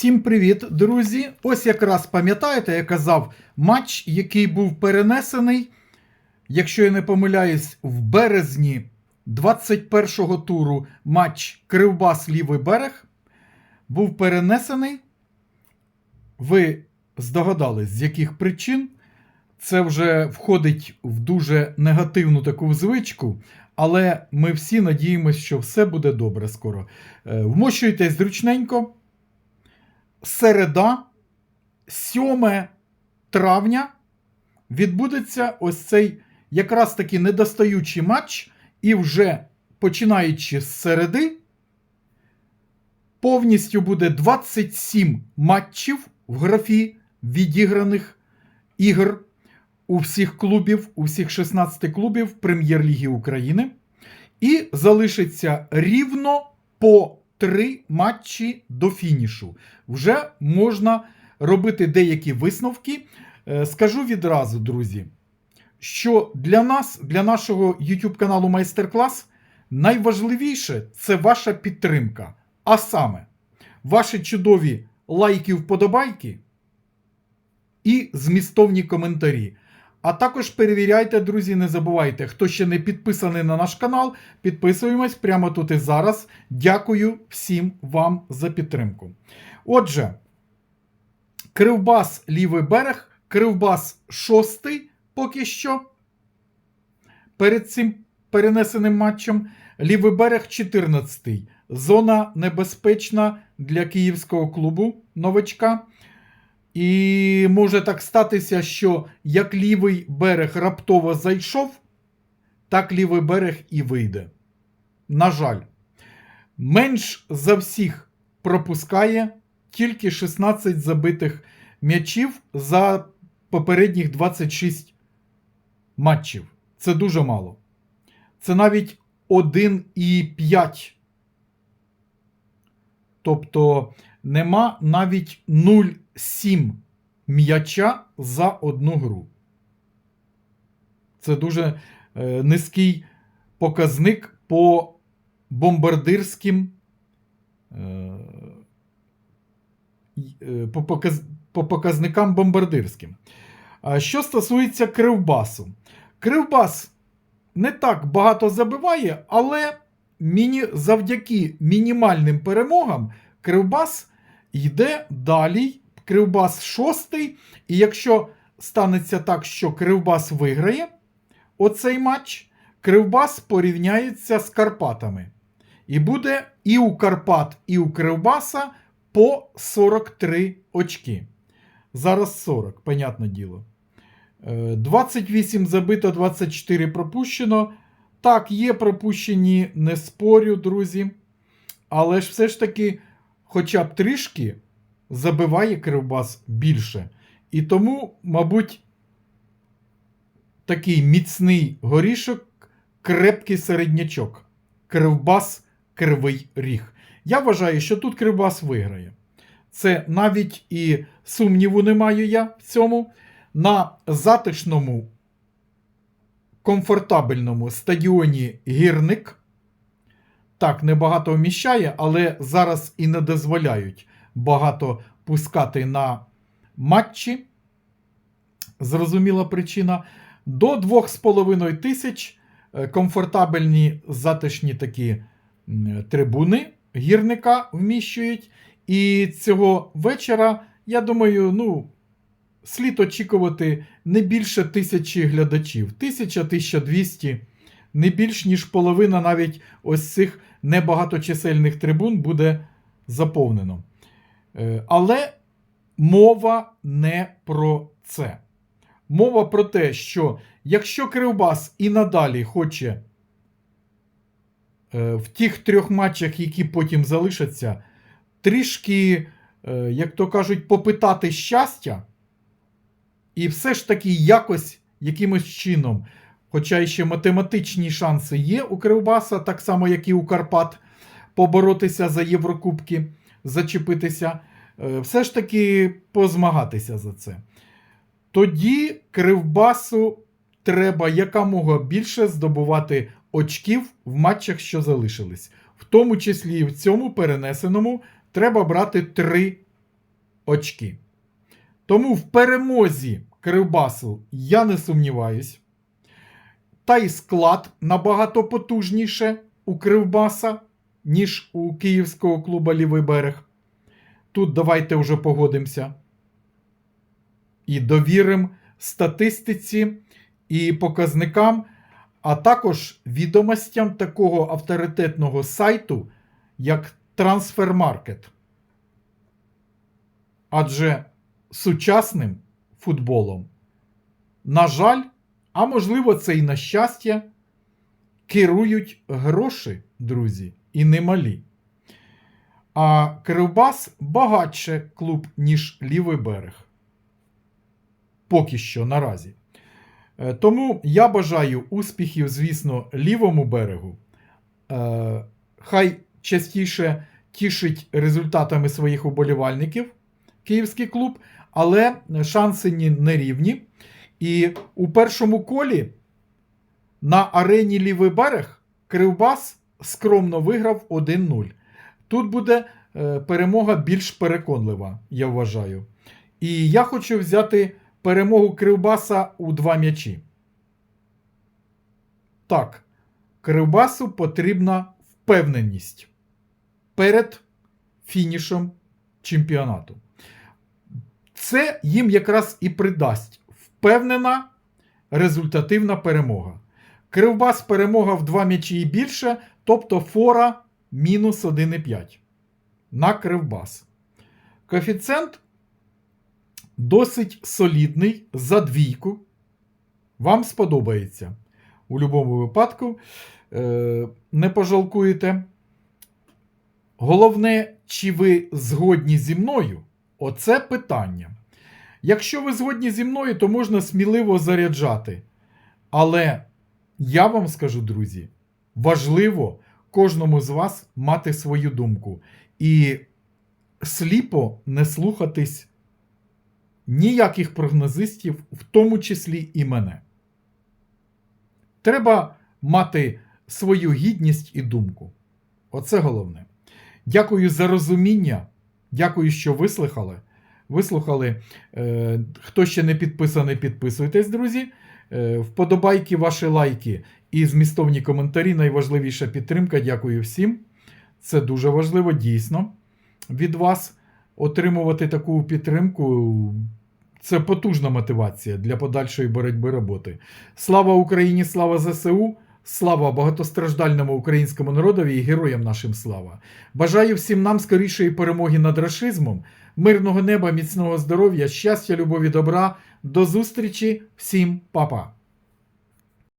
Всім привіт, друзі! Ось якраз пам'ятаєте, я казав матч, який був перенесений, якщо я не помиляюсь, в березні 21-го туру матч Кривбас Лівий берег був перенесений. Ви здогадались, з яких причин. Це вже входить в дуже негативну таку звичку, але ми всі надіємося, що все буде добре скоро. Е, Вмощуйтесь зручненько. Середа, 7 травня, відбудеться ось цей якраз таки недостаючий матч, і вже починаючи з середи, повністю буде 27 матчів в графі відіграних ігор у всіх клубів, у всіх 16 клубів Прем'єр-ліги України. І залишиться рівно по три матчі до фінішу. Вже можна робити деякі висновки. Е, Скажу відразу, друзі, що для нас, для нашого YouTube каналу Майстер-клас, найважливіше це ваша підтримка. А саме, ваші чудові лайки, вподобайки і змістовні коментарі. А також перевіряйте, друзі, не забувайте, хто ще не підписаний на наш канал, підписуємось прямо тут і зараз. Дякую всім вам за підтримку. Отже, Кривбас лівий берег, Кривбас шостий поки що. Перед цим перенесеним матчем. Лівий берег 14. Зона небезпечна для київського клубу новачка. І може так статися, що як лівий берег раптово зайшов, так лівий берег і вийде. На жаль, менш за всіх пропускає тільки 16 забитих м'ячів за попередніх 26 матчів. Це дуже мало. Це навіть 1,5. Тобто нема навіть 0,7 м'яча за одну гру. Це дуже е, низький показник по бомбардирським. Е, е, по, показ, по показникам бомбардирським. Що стосується Кривбасу, Кривбас не так багато забиває, але міні, завдяки мінімальним перемогам Кривбас йде далі. Кривбас шостий. І якщо станеться так, що Кривбас виграє оцей матч, Кривбас порівняється з Карпатами. І буде і у Карпат, і у Кривбаса по 43 очки. Зараз 40, понятне діло. Е, 28 забито, 24 пропущено. Так, є пропущені, не спорю, друзі. Але ж все ж таки, хоча б трішки забиває Кривбас більше. І тому, мабуть, такий міцний горішок, крепкий середнячок. Кривбас кривий ріг. Я вважаю, що тут Кривбас виграє. Це навіть і сумніву не маю я в цьому. На затишному, комфортабельному стадіоні гірник. Так, небагато вміщає, але зараз і не дозволяють багато пускати на матчі. Зрозуміла причина. До 2,5 тисяч е, комфортабельні затишні такі трибуни гірника вміщують. І цього вечора, я думаю, ну, слід очікувати не більше тисячі глядачів. Тисяча, 1200, не більш ніж половина навіть ось цих небагаточисельних трибун буде заповнено. Е, Але мова не про це. Мова про те, що якщо Кривбас і надалі хоче е, в тих трьох матчах, які потім залишаться, трішки, е, як то кажуть, попитати щастя, і все ж таки якось якимось чином, хоча ще математичні шанси є у Кривбаса, так само, як і у Карпат, поборотися за Єврокубки, зачепитися, е, все ж таки позмагатися за це. Тоді Кривбасу треба якомога більше здобувати очків в матчах, що залишились. В тому числі і в цьому перенесеному треба брати три очки. Тому в перемозі Кривбасу я не сумніваюсь. Та й склад набагато потужніше у Кривбаса, ніж у київського клуба Лівий берег. Тут давайте вже погодимося. І довіримо статистиці і показникам, а також відомостям такого авторитетного сайту, як Трансфермаркет. Адже сучасним футболом, на жаль, а можливо, це і на щастя, керують гроші, друзі, і немалі. А Кривбас багатше клуб, ніж лівий берег. Поки що наразі. Е, Тому я бажаю успіхів, звісно, лівому берегу. Е, Хай частіше тішить результатами своїх уболівальників київський клуб, але шанси ні- нерівні. І у першому колі на арені Лівий берег Кривбас скромно виграв 1-0. Тут буде е, перемога більш переконлива, я вважаю. І я хочу взяти перемогу Кривбаса у два м'ячі. Так, Кривбасу потрібна впевненість перед фінішем чемпіонату. Це їм якраз і придасть впевнена результативна перемога. Кривбас перемога в два м'ячі і більше, тобто фора мінус 1,5 на Кривбас. Коефіцієнт досить солідний за двійку. Вам сподобається. У будь-якому випадку е, не пожалкуєте. Головне, чи ви згодні зі мною? Оце питання. Якщо ви згодні зі мною, то можна сміливо заряджати. Але я вам скажу, друзі, важливо кожному з вас мати свою думку і сліпо не слухатись ніяких прогнозистів, в тому числі і мене. Треба мати свою гідність і думку. Оце головне. Дякую за розуміння. Дякую, що вислухали. Вислухали. Е, хто ще не підписаний, підписуйтесь, друзі. Е, вподобайки, ваші лайки і змістовні коментарі. Найважливіша підтримка. Дякую всім. Це дуже важливо, дійсно, від вас отримувати таку підтримку. Це потужна мотивація для подальшої боротьби роботи. Слава Україні, слава ЗСУ, слава багатостраждальному українському народові і героям нашим слава. Бажаю всім нам скорішої перемоги над рашизмом, мирного неба, міцного здоров'я, щастя, любові, добра. До зустрічі, всім па-па!